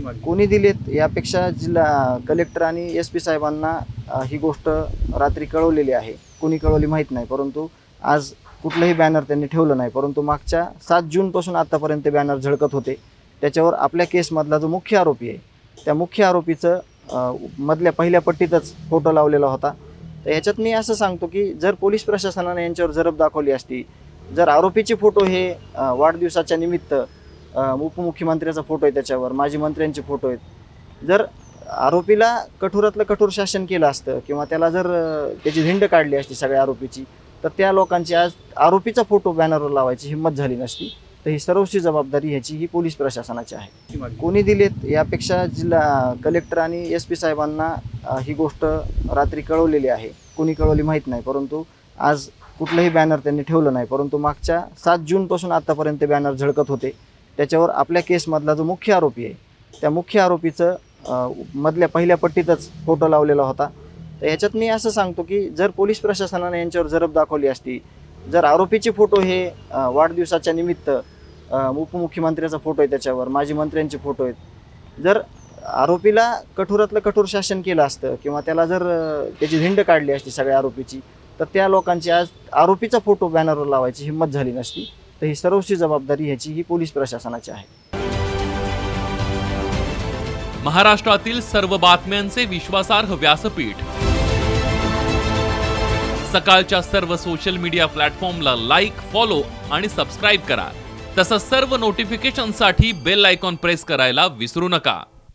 मागणी? कोणी दिलेत यापेक्षा जिल्हा कलेक्टर आणि एस पी साहेबांना अ, ही गोष्ट रात्री कळवलेली आहे. कोणी कळवली माहीत नाही परंतु आज कुठलंही बॅनर त्यांनी ठेवलं नाही. परंतु मागच्या सात जूनपासून आत्तापर्यंत ते बॅनर झळकत होते. त्याच्यावर आपल्या केसमधला जो मुख्य आरोपी आहे त्या मुख्य आरोपीचं अ, मधल्या पहिल्या पट्टीतच फोटो लावलेला होता. तर याच्यात मी असं सांगतो की जर पोलीस प्रशासनाने यांच्यावर जरब दाखवली असती जर आरोपीचे फोटो हे अ, वाढदिवसाच्या निमित्त उपमुख्यमंत्र्याचा फोटो आहे त्याच्यावर माजी मंत्र्यांचे फोटो आहेत. जर आरोपीला कठोरातलं कठोर शासन केलं असतं किंवा त्याला जर त्याची धिंड काढली असती सगळ्या आरोपीची तर त्या लोकांची आज आरोपीचा फोटो बॅनरवर लावायची हिंमत झाली नसती. तर ही सर्वस्वी जबाबदारी ह्याची ही पोलीस प्रशासनाची आहे. कोणी दिलेत यापेक्षा जिल्हा कलेक्टर आणि एस पी साहेबांना ही गोष्ट रात्री कळवलेली आहे. कोणी कळवली माहीत नाही परंतु आज कुठलंही बॅनर त्यांनी ठेवलं नाही परंतु मागच्या सात जूनपासून आत्तापर्यंत बॅनर झळकत होते. त्याच्यावर आपल्या केसमधला जो मुख्य आरोपी आहे त्या मुख्य आरोपीचं मधल्या पहिल्या पट्टीतच फोटो लावलेला होता. तर याच्यात मी असं सांगतो की जर पोलीस प्रशासनाने यांच्यावर जरब दाखवली असती जर आरोपीचे फोटो हे वाढदिवसाच्या निमित्त उपमुख्यमंत्र्याचा फोटो आहे त्याच्यावर माजी मंत्र्यांचे फोटो आहेत. जर आरोपीला कठोरातलं कठोर शासन केलं असतं किंवा त्याला जर त्याची धिंड काढली असती सगळ्या आरोपीची तर त्या लोकांची आज आरोपीचा फोटो बॅनरवर लावायची हिंमत झाली नसती. तर ही सर्वस्वी जबाबदारी ह्याची ही पोलीस प्रशासनाची आहे. महाराष्ट्रातील सर्व बातम्यांचे विश्वासार्ह व्यासपीठ. सकाळच्या सर्व सोशल मीडिया प्लॅटफॉर्मला लाईक फॉलो आणि सबस्क्राईब करा. तसंच सर्व नोटिफिकेशनसाठी बेल आयकॉन प्रेस करायला विसरू नका.